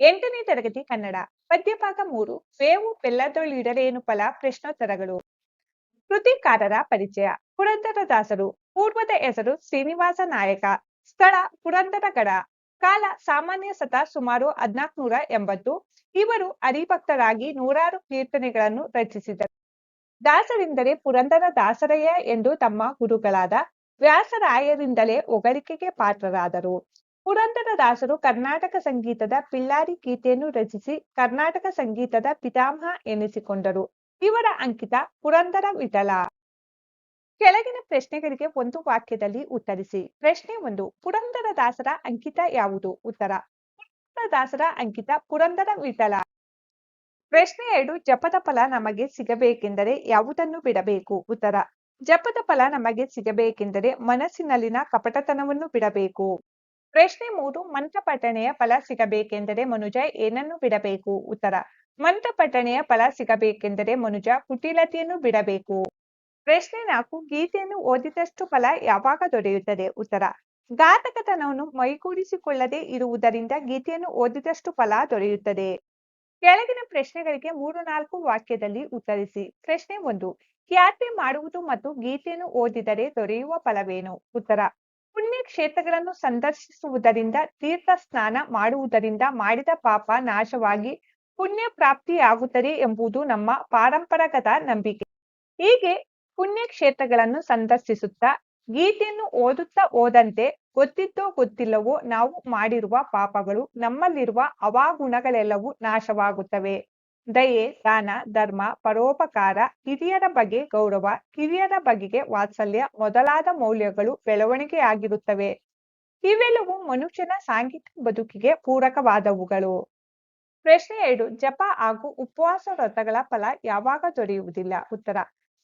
ಎಂಟನೇ ತರಗತಿ ಕನ್ನಡ ಪದ್ಯಭಾಗ ಮೂರು, ಬೇವು ಬೆಲ್ಲದೊಳಿಡರೇನು ಫಲ, ಪ್ರಶ್ನೋತ್ತರಗಳು. ಕೃತಿಕಾರರ ಪರಿಚಯ, ಪುರಂದರದಾಸರು, ಪೂರ್ವದ ಹೆಸರು ಶ್ರೀನಿವಾಸ ನಾಯಕ, ಸ್ಥಳ ಪುರಂದರಗಡ ಕಾಲ ಸಾಮಾನ್ಯ ಸತ ಸುಮಾರು ಹದ್ನಾಲ್ಕುನೂರ ಎಂಬತ್ತು, ಇವರು ಹರಿಭಕ್ತರಾಗಿ ನೂರಾರು ಕೀರ್ತನೆಗಳನ್ನು ರಚಿಸಿದರು. ದಾಸರೆಂದರೆ ಪುರಂದರ ದಾಸರಯ್ಯ ಎಂದು ತಮ್ಮ ಗುರುಗಳಾದ ವ್ಯಾಸರಾಯರಿಂದಲೇ ಹೊಗಳಿಕೆಗೆ ಪಾತ್ರರಾದರು. ಪುರಂದರದಾಸರು ಕರ್ನಾಟಕ ಸಂಗೀತದ ಪಿಳ್ಳಾರಿ ಗೀತೆಯನ್ನು ರಚಿಸಿ ಕರ್ನಾಟಕ ಸಂಗೀತದ ಪಿತಾಮಹ ಎನಿಸಿಕೊಂಡರು. ಇವರ ಅಂಕಿತ ಪುರಂದರ ವಿಠಲ. ಕೆಳಗಿನ ಪ್ರಶ್ನೆಗಳಿಗೆ ಒಂದು ವಾಕ್ಯದಲ್ಲಿ ಉತ್ತರಿಸಿ. ಪ್ರಶ್ನೆ ಒಂದು ಪುರಂದರದಾಸರ ಅಂಕಿತ ಯಾವುದು? ಉತ್ತರ ಪುರಂದರದಾಸರ ಅಂಕಿತ ಪುರಂದರ ವಿಠಲ. ಪ್ರಶ್ನೆ ಎರಡು, ಜಪದ ಫಲ ನಮಗೆ ಸಿಗಬೇಕೆಂದರೆ ಯಾವುದನ್ನು ಬಿಡಬೇಕು? ಉತ್ತರ, ಜಪದ ಫಲ ನಮಗೆ ಸಿಗಬೇಕೆಂದರೆ ಮನಸ್ಸಿನಲ್ಲಿನ ಕಪಟತನವನ್ನು ಬಿಡಬೇಕು. ಪ್ರಶ್ನೆ ಮೂರು, ಮಂತ್ರ ಪಠಣೆಯ ಫಲ ಸಿಗಬೇಕೆಂದರೆ ಮನುಜ ಏನನ್ನು ಬಿಡಬೇಕು? ಉತ್ತರ, ಮಂತ್ರ ಪಠಣೆಯ ಫಲ ಸಿಗಬೇಕೆಂದರೆ ಮನುಜ ಕುಟಿಲತೆಯನ್ನು ಬಿಡಬೇಕು. ಪ್ರಶ್ನೆ ನಾಲ್ಕು, ಗೀತೆಯನ್ನು ಓದಿದಷ್ಟು ಫಲ ಯಾವಾಗ ದೊರೆಯುತ್ತದೆ? ಉತ್ತರ, ಘಾತಕತನವನ್ನು ಮೈಗೂಡಿಸಿಕೊಳ್ಳದೆ ಇರುವುದರಿಂದ ಗೀತೆಯನ್ನು ಓದಿದಷ್ಟು ಫಲ ದೊರೆಯುತ್ತದೆ. ಕೆಳಗಿನ ಪ್ರಶ್ನೆಗಳಿಗೆ ಮೂರು, ನಾಲ್ಕು ವಾಕ್ಯದಲ್ಲಿ ಉತ್ತರಿಸಿ. ಪ್ರಶ್ನೆ ಒಂದು, ಖ್ಯಾತಿ ಮಾಡುವುದು ಮತ್ತು ಗೀತೆಯನ್ನು ಓದಿದರೆ ದೊರೆಯುವ ಫಲವೇನು? ಉತ್ತರ ಪುಣ್ಯ ಕ್ಷೇತ್ರಗಳನ್ನು ಸಂದರ್ಶಿಸುವುದರಿಂದ ತೀರ್ಥ ಸ್ನಾನ ಮಾಡುವುದರಿಂದ ಮಾಡಿದ ಪಾಪ ನಾಶವಾಗಿ ಪುಣ್ಯ ಪ್ರಾಪ್ತಿಯಾಗುತ್ತದೆ ಎಂಬುದು ನಮ್ಮ ಪಾರಂಪರಗತ ನಂಬಿಕೆ. ಹೀಗೆ ಪುಣ್ಯ ಕ್ಷೇತ್ರಗಳನ್ನು ಸಂದರ್ಶಿಸುತ್ತಾ ಗೀತೆಯನ್ನು ಓದುತ್ತಾ ಹೋದಂತೆ ಗೊತ್ತಿದ್ದೋ ಗೊತ್ತಿಲ್ಲವೋ ನಾವು ಮಾಡಿರುವ ಪಾಪಗಳು ನಮ್ಮಲ್ಲಿರುವ ಅವಾಗುಣಗಳೆಲ್ಲವೂ ನಾಶವಾಗುತ್ತವೆ. ದಯೆ, ದಾನ, ಧರ್ಮ, ಪರೋಪಕಾರ ಹಿರಿಯರ ಬಗ್ಗೆ ಗೌರವ, ಕಿರಿಯರ ಬಗೆಗೆ ವಾತ್ಸಲ್ಯ ಮೊದಲಾದ ಮೌಲ್ಯಗಳು ಬೆಳವಣಿಗೆಯಾಗಿರುತ್ತವೆ. ಇವೆಲ್ಲವೂ ಮನುಷ್ಯನ ಸಾಂಘಿಕ ಬದುಕಿಗೆ ಪೂರಕವಾದವುಗಳು. ಪ್ರಶ್ನೆ ಎರಡು, ಜಪ ಹಾಗೂ ಉಪವಾಸ ವ್ರತಗಳ ಫಲ ಯಾವಾಗ ದೊರೆಯುವುದಿಲ್ಲ? ಉತ್ತರ,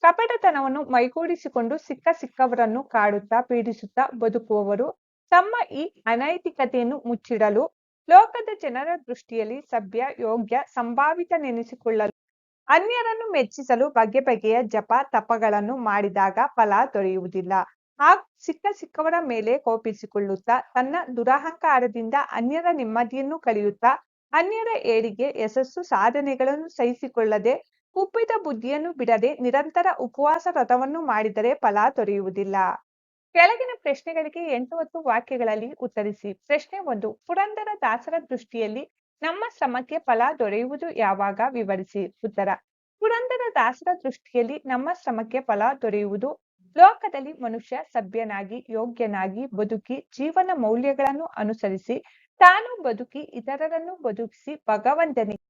ಕಪಟತನವನ್ನು ಮೈಗೂಡಿಸಿಕೊಂಡು ಸಿಕ್ಕ ಸಿಕ್ಕವರನ್ನು ಕಾಡುತ್ತಾ, ಪೀಡಿಸುತ್ತಾ ಬದುಕುವವರು ತಮ್ಮ ಈ ಅನೈತಿಕತೆಯನ್ನು ಮುಚ್ಚಿಡಲು ಲೋಕದ ಜನರ ದೃಷ್ಟಿಯಲ್ಲಿ ಸಭ್ಯ, ಯೋಗ್ಯ ಸಂಭಾವಿತ ಸಂಭಾವಿತನೆನಿಸಿಕೊಳ್ಳಲು, ಅನ್ಯರನ್ನು ಮೆಚ್ಚಿಸಲು ಬಗೆ ಬಗೆಯ ಜಪ ತಪಗಳನ್ನು ಮಾಡಿದಾಗ ಫಲ ದೊರೆಯುವುದಿಲ್ಲ. ಹಾಗೂ ಸಿಕ್ಕ ಸಿಕ್ಕವರ ಮೇಲೆ ಕೋಪಿಸಿಕೊಳ್ಳುತ್ತಾ, ತನ್ನ ದುರಹಂಕಾರದಿಂದ ಅನ್ಯರ ನೆಮ್ಮದಿಯನ್ನು ಕಳೆಯುತ್ತಾ, ಅನ್ಯರ ಏಳಿಗೆ ಯಶಸ್ಸು ಸಾಧನೆಗಳನ್ನು ಸಹಿಸಿಕೊಳ್ಳದೆ ಉಪ್ಪಿದ ಬುದ್ಧಿಯನ್ನು ಬಿಡದೆ ನಿರಂತರ ಉಪವಾಸ ವ್ರತವನ್ನು ಮಾಡಿದರೆ ಫಲ ದೊರೆಯುವುದಿಲ್ಲ. ಕೆಳಗಿನ ಪ್ರಶ್ನೆಗಳಿಗೆ ಎಂಟು ಹತ್ತು ವಾಕ್ಯಗಳಲ್ಲಿ ಉತ್ತರಿಸಿ. ಪ್ರಶ್ನೆ ಒಂದು, ಪುರಂದರ ದಾಸರ ದೃಷ್ಟಿಯಲ್ಲಿ ನಮ್ಮ ಶ್ರಮಕ್ಕೆ ಫಲ ದೊರೆಯುವುದು ಯಾವಾಗ? ವಿವರಿಸಿ. ಉತ್ತರ, ಪುರಂದರ ದಾಸರ ದೃಷ್ಟಿಯಲ್ಲಿ ನಮ್ಮ ಶ್ರಮಕ್ಕೆ ಫಲ ದೊರೆಯುವುದು ಲೋಕದಲ್ಲಿ ಮನುಷ್ಯ ಸಭ್ಯನಾಗಿ, ಯೋಗ್ಯನಾಗಿ ಬದುಕಿ, ಜೀವನ ಮೌಲ್ಯಗಳನ್ನು ಅನುಸರಿಸಿ, ತಾನು ಬದುಕಿ, ಇತರರನ್ನು ಬದುಕಿಸಿ, ಭಗವಂತನಿಗೆ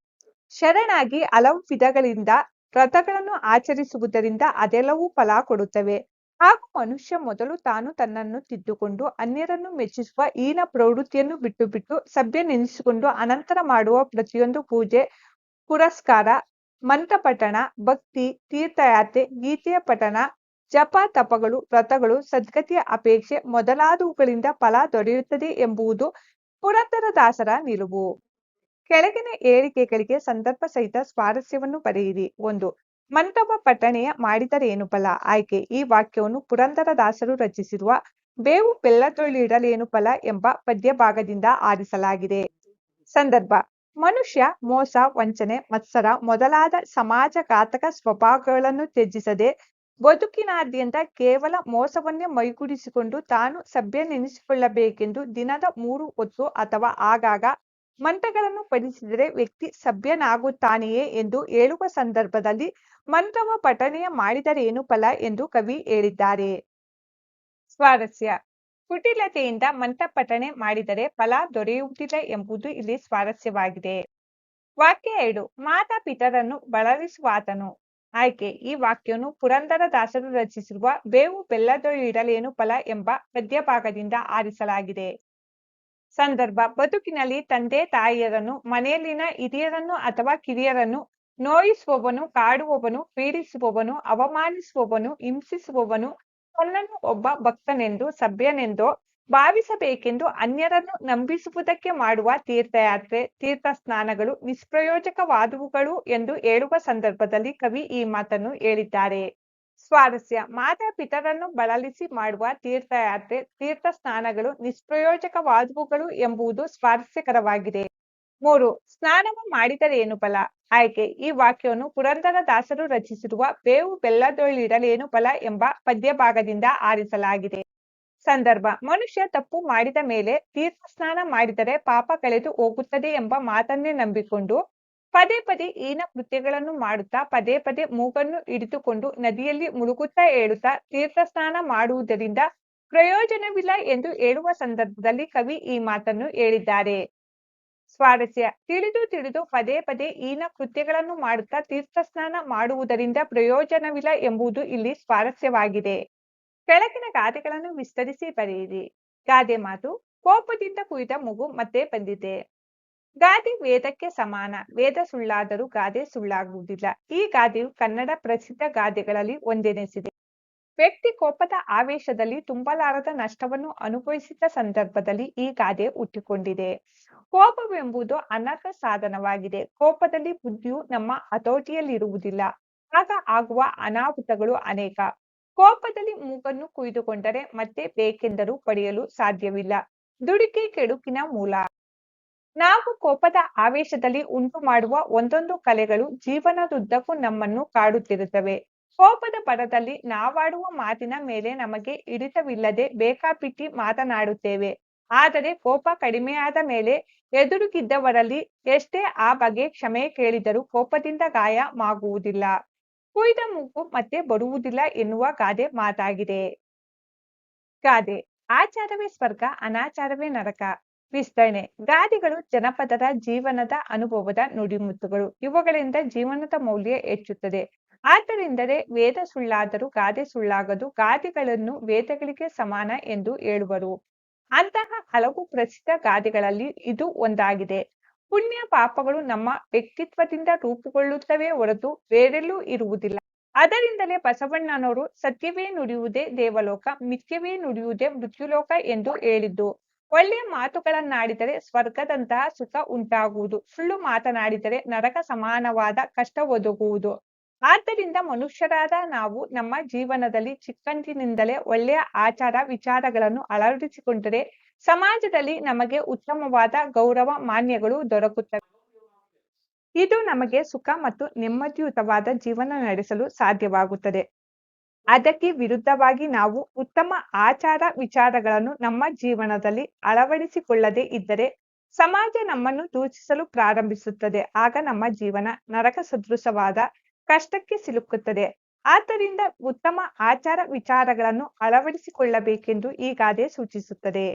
ಶರಣಾಗಿ ಹಲವು ವಿಧಗಳಿಂದ, ವ್ರತಗಳನ್ನು ಆಚರಿಸುವುದರಿಂದ ಅದೆಲ್ಲವೂ ಫಲ ಕೊಡುತ್ತವೆ. ಹಾಗೂ ಮನುಷ್ಯ ಮೊದಲು ತಾನು ತನ್ನನ್ನು ತಿದ್ದುಕೊಂಡು, ಅನ್ಯರನ್ನು ಮೆಚ್ಚಿಸುವ ಈನ ಪ್ರವೃತ್ತಿಯನ್ನು ಬಿಟ್ಟು ಬಿಟ್ಟು ಸಭ್ಯ ನೆನೆಸಿಕೊಂಡು ಅನಂತರ ಮಾಡುವ ಪ್ರತಿಯೊಂದು ಪೂಜೆ, ಪುರಸ್ಕಾರ, ಮಂತ್ರ ಪಠಣ, ಭಕ್ತಿ, ತೀರ್ಥಯಾತ್ರೆ, ಗೀತೆಯ ಪಠಣ, ಜಪ, ತಪಗಳು, ವ್ರತಗಳು, ಸದ್ಗತಿಯ ಅಪೇಕ್ಷೆ ಮೊದಲಾದವುಗಳಿಂದ ಫಲ ದೊರೆಯುತ್ತದೆ ಎಂಬುದು ಪುರಂದರದಾಸರ ನಿಲುವು. ಕೆಳಗಿನ ಏರಿಕೆಗಳಿಗೆ ಸಂದರ್ಭ ಸಹಿತ ಸ್ವಾರಸ್ಯವನ್ನು ಪಡೆಯಿರಿ. ಒಂದು ಮಂಟಪ ಪಠಣೆಯ ಮಾಡಿದರೇನು ಫಲ? ಆಯ್ಕೆ. ಈ ವಾಕ್ಯವನ್ನು ಪುರಂದರದಾಸರು ರಚಿಸಿರುವ ಬೇವು ಬೆಲ್ಲ ತೊಳಿಡಲೇನು ಫಲ ಎಂಬ ಪದ್ಯ ಭಾಗದಿಂದ ಆರಿಸಲಾಗಿದೆ. ಸಂದರ್ಭ. ಮನುಷ್ಯ, ಮೋಸ, ವಂಚನೆ, ಮತ್ಸರ ಮೊದಲಾದ ಸಮಾಜಘಾತಕ ಸ್ವಭಾವಗಳನ್ನು ತ್ಯಜಿಸದೆ ಬದುಕಿನಾದ್ಯಂತ ಕೇವಲ ಮೋಸವನ್ನೇ ಮೈಗೂಡಿಸಿಕೊಂಡು ತಾನು ಸಭ್ಯನೆನಿಸಿಕೊಳ್ಳಬೇಕೆಂದು ದಿನದ ಮೂರು ಹೊತ್ತು ಅಥವಾ ಆಗಾಗ ಮಂತ್ರಗಳನ್ನು ಪಠಿಸಿದರೆ ವ್ಯಕ್ತಿ ಸಭ್ಯನಾಗುತ್ತಾನೆಯೇ ಎಂದು ಹೇಳುವ ಸಂದರ್ಭದಲ್ಲಿ ಮಂತ್ರವ ಪಠಣೆಯ ಮಾಡಿದರೇನು ಫಲ ಎಂದು ಕವಿ ಹೇಳಿದ್ದಾರೆ. ಸ್ವಾರಸ್ಯ. ಕುಟಿಲತೆಯಿಂದ ಮಂತ್ರ ಪಠನೆ ಮಾಡಿದರೆ ಫಲ ದೊರೆಯುವುದಿಲ್ಲ ಎಂಬುದು ಇಲ್ಲಿ ಸ್ವಾರಸ್ಯವಾಗಿದೆ. ವಾಕ್ಯ ಎರಡು. ಮಾತಾ ಪಿತರನ್ನು ಬಳಲಿಸುವಾತನು. ಆಯ್ಕೆ. ಈ ವಾಕ್ಯವನ್ನು ಪುರಂದರದಾಸರು ರಚಿಸಿರುವ ಬೇವು ಬೆಲ್ಲದೊಳಿಡಲೇನು ಫಲ ಎಂಬ ಪದ್ಯಭಾಗದಿಂದ ಆರಿಸಲಾಗಿದೆ. ಸಂದರ್ಭ. ಬದುಕಿನಲ್ಲಿ ತಂದೆ ತಾಯಿಯರನ್ನು, ಮನೆಯಲ್ಲಿನ ಹಿರಿಯರನ್ನು ಅಥವಾ ಕಿರಿಯರನ್ನು ನೋಯಿಸುವವನು, ಕಾಡುವವನು, ಪೀಡಿಸುವವನು, ಅವಮಾನಿಸುವವನು, ಹಿಂಸಿಸುವವನು ತನ್ನನ್ನು ಒಬ್ಬ ಭಕ್ತನೆಂದು, ಸಭ್ಯನೆಂದೋ ಭಾವಿಸಬೇಕೆಂದು ಅನ್ಯರನ್ನು ನಂಬಿಸುವುದಕ್ಕೆ ಮಾಡುವ ತೀರ್ಥಯಾತ್ರೆ ತೀರ್ಥ ಸ್ನಾನಗಳು ನಿಷ್ಪ್ರಯೋಜಕವಾದವುಗಳು ಎಂದು ಹೇಳುವ ಸಂದರ್ಭದಲ್ಲಿ ಕವಿ ಈ ಮಾತನ್ನು ಹೇಳಿದ್ದಾರೆ. ಸ್ವಾರಸ್ಯ. ಮಾತಾ ಪಿತರನ್ನು ಬಳಲಿಸಿ ಮಾಡುವ ತೀರ್ಥಯಾತ್ರೆ ತೀರ್ಥ ಸ್ನಾನಗಳು ನಿಷ್ಪ್ರಯೋಜಕವಾದವುಗಳು ಎಂಬುದು ಸ್ವಾರಸ್ಯಕರವಾಗಿದೆ. ಮೂರು, ಸ್ನಾನವ ಮಾಡಿದರೇನು ಫಲ? ಆಯ್ಕೆ, ಈ ವಾಕ್ಯವನ್ನು ಪುರಂದರ ದಾಸರು ರಚಿಸಿರುವ ಬೇವು ಬೆಲ್ಲದೊಳಿಡಲೇನು ಫಲ ಎಂಬ ಪದ್ಯಭಾಗದಿಂದ ಆರಿಸಲಾಗಿದೆ. ಸಂದರ್ಭ, ಮನುಷ್ಯ ತಪ್ಪು ಮಾಡಿದ ಮೇಲೆ ತೀರ್ಥ ಸ್ನಾನ ಮಾಡಿದರೆ ಪಾಪ ಕಳೆದು ಹೋಗುತ್ತದೆ ಎಂಬ ಮಾತನ್ನೇ ನಂಬಿಕೊಂಡು ಪದೇ ಪದೇ ಏನ ಕೃತ್ಯಗಳನ್ನು ಮಾಡುತ್ತಾ ಪದೇ ಪದೇ ಮೂಗನ್ನು ಹಿಡಿದುಕೊಂಡು ನದಿಯಲ್ಲಿ ಮುಳುಗುತ್ತಾ ಹೇಳುತ್ತಾ ತೀರ್ಥ ಸ್ನಾನ ಮಾಡುವುದರಿಂದ ಪ್ರಯೋಜನವಿಲ್ಲ ಎಂದು ಹೇಳುವ ಸಂದರ್ಭದಲ್ಲಿ ಕವಿ ಈ ಮಾತನ್ನು ಹೇಳಿದ್ದಾರೆ. ಸ್ವಾರಸ್ಯ. ತಿಳಿದು ತಿಳಿದು ಪದೇ ಪದೇ ಈನ ಕೃತ್ಯಗಳನ್ನು ಮಾಡುತ್ತಾ ತೀರ್ಥ ಸ್ನಾನ ಮಾಡುವುದರಿಂದ ಪ್ರಯೋಜನವಿಲ್ಲ ಎಂಬುದು ಇಲ್ಲಿ ಸ್ವಾರಸ್ಯವಾಗಿದೆ. ಕೆಳಗಿನ ಗಾದೆಗಳನ್ನು ವಿಸ್ತರಿಸಿ ಬರೆಯಿರಿ. ಗಾದೆ ಮಾತು ಕೋಪದಿಂದ ಕುಯ್ದ ಮಗು ಮತ್ತೆ ಬಂದಿದೆ. ಗಾದೆ ವೇದಕ್ಕೆ ಸಮಾನ. ವೇದ ಸುಳ್ಳಾದರೂ ಗಾದೆ ಸುಳ್ಳಾಗುವುದಿಲ್ಲ. ಈ ಗಾದೆಯು ಕನ್ನಡ ಪ್ರಸಿದ್ಧ ಗಾದೆಗಳಲ್ಲಿ ಒಂದೆನಿಸಿದೆ. ವ್ಯಕ್ತಿ ಕೋಪದ ಆವೇಶದಲ್ಲಿ ತುಂಬಲಾರದ ನಷ್ಟವನ್ನು ಅನುಭವಿಸಿದ ಸಂದರ್ಭದಲ್ಲಿ ಈ ಗಾದೆ ಹುಟ್ಟಿಕೊಂಡಿದೆ. ಕೋಪವೆಂಬುದು ಅನರ್ಹ ಸಾಧನವಾಗಿದೆ. ಕೋಪದಲ್ಲಿ ಬುದ್ಧಿಯು ನಮ್ಮ ಹತೋಟಿಯಲ್ಲಿರುವುದಿಲ್ಲ. ಆಗ ಆಗುವ ಅನಾಹುತಗಳು ಅನೇಕ. ಕೋಪದಲ್ಲಿ ಮೂಗನ್ನು ಕುಯ್ದುಕೊಂಡರೆ ಮತ್ತೆ ಬೇಕೆಂದರೂ ಪಡೆಯಲು ಸಾಧ್ಯವಿಲ್ಲ. ದುಡುಕಿ ಕೆಡುಕಿನ ಮೂಲ. ನಾವು ಕೋಪದ ಆವೇಶದಲ್ಲಿ ಉಂಟು ಮಾಡುವ ಒಂದೊಂದು ಕಲೆಗಳು ಜೀವನದುದ್ದಕ್ಕೂ ನಮ್ಮನ್ನು ಕಾಡುತ್ತಿರುತ್ತವೆ. ಕೋಪದ ಪದದಲ್ಲಿ ನಾವಾಡುವ ಮಾತಿನ ಮೇಲೆ ನಮಗೆ ಹಿಡಿತವಿಲ್ಲದೆ ಬೇಕಾಬಿಟ್ಟಿ ಮಾತನಾಡುತ್ತೇವೆ. ಆದರೆ ಕೋಪ ಕಡಿಮೆಯಾದ ಮೇಲೆ ಎದುರುಗಿದ್ದವರಲ್ಲಿ ಎಷ್ಟೇ ಆ ಬಗೆ ಕ್ಷಮೆ ಕೇಳಿದರೂ ಕೋಪದಿಂದ ಗಾಯ ಮಾಗುವುದಿಲ್ಲ. ಕುಯ್ದ ಮೂಗು ಮತ್ತೆ ಬರುವುದಿಲ್ಲ ಎನ್ನುವ ಗಾದೆ ಮಾತಾಗಿದೆ. ಗಾದೆ, ಆಚಾರವೇ ಸ್ವರ್ಗ, ಅನಾಚಾರವೇ ನರಕ. ವಿಸ್ತರಣೆ. ಗಾದೆಗಳು ಜನಪದರ ಜೀವನದ ಅನುಭವದ ನುಡಿಮುತ್ತುಗಳು. ಇವುಗಳಿಂದ ಜೀವನದ ಮೌಲ್ಯ ಹೆಚ್ಚುತ್ತದೆ. ಆದ್ದರಿಂದಲೇ ವೇದ ಸುಳ್ಳಾದರೂ ಗಾದೆ ಸುಳ್ಳಾಗದು. ಗಾದೆಗಳನ್ನು ವೇದಗಳಿಗೆ ಸಮಾನ ಎಂದು ಹೇಳುವರು. ಅಂತಹ ಹಲವು ಪ್ರಸಿದ್ಧ ಗಾದೆಗಳಲ್ಲಿ ಇದು ಒಂದಾಗಿದೆ. ಪುಣ್ಯ ಪಾಪಗಳು ನಮ್ಮ ವ್ಯಕ್ತಿತ್ವದಿಂದ ರೂಪುಗೊಳ್ಳುತ್ತವೆ ಹೊರತು ಬೇರೆಲ್ಲೂ ಇರುವುದಿಲ್ಲ. ಅದರಿಂದಲೇ ಬಸವಣ್ಣನವರು ಸತ್ಯವೇ ನುಡಿಯುವುದೇ ದೇವಲೋಕ, ಮಿಥ್ಯವೇ ನುಡಿಯುವುದೇ ಮೃತ್ಯುಲೋಕ ಎಂದು ಹೇಳಿದ್ದು. ಒಳ್ಳೆಯ ಮಾತುಗಳನ್ನಾಡಿದರೆ ಸ್ವರ್ಗದಂತಹ ಸುಖ ಉಂಟಾಗುವುದು. ಸುಳ್ಳು ಮಾತನಾಡಿದರೆ ನರಕ ಸಮಾನವಾದ ಕಷ್ಟ ಒದಗುವುದು. ಆದ್ದರಿಂದ ಮನುಷ್ಯರಾದ ನಾವು ನಮ್ಮ ಜೀವನದಲ್ಲಿ ಚಿಕ್ಕಂದಿನಿಂದಲೇ ಒಳ್ಳೆಯ ಆಚಾರ ವಿಚಾರಗಳನ್ನು ಅಳವಡಿಸಿಕೊಂಡರೆ ಸಮಾಜದಲ್ಲಿ ನಮಗೆ ಉತ್ತಮವಾದ ಗೌರವ ಮಾನ್ಯಗಳು ದೊರಕುತ್ತವೆ. ಇದು ನಮಗೆ ಸುಖ ಮತ್ತು ನೆಮ್ಮದಿಯುತವಾದ ಜೀವನ ನಡೆಸಲು ಸಾಧ್ಯವಾಗುತ್ತದೆ. ಅದಕ್ಕೆ ವಿರುದ್ಧವಾಗಿ ನಾವು ಉತ್ತಮ ಆಚಾರ ವಿಚಾರಗಳನ್ನು ನಮ್ಮ ಜೀವನದಲ್ಲಿ ಅಳವಡಿಸಿಕೊಳ್ಳದೆ ಇದ್ದರೆ ಸಮಾಜ ನಮ್ಮನ್ನು ದೂಷಿಸಲು ಪ್ರಾರಂಭಿಸುತ್ತದೆ. ಆಗ ನಮ್ಮ ಜೀವನ ನರಕ ಸದೃಶವಾದ ಕಷ್ಟಕ್ಕೆ ಸಿಲುಕುತ್ತದೆ. ಆದ್ದರಿಂದ ಉತ್ತಮ ಆಚಾರ ವಿಚಾರಗಳನ್ನು ಅಳವಡಿಸಿಕೊಳ್ಳಬೇಕೆಂದು ಈ ಗಾದೆ ಸೂಚಿಸುತ್ತದೆ.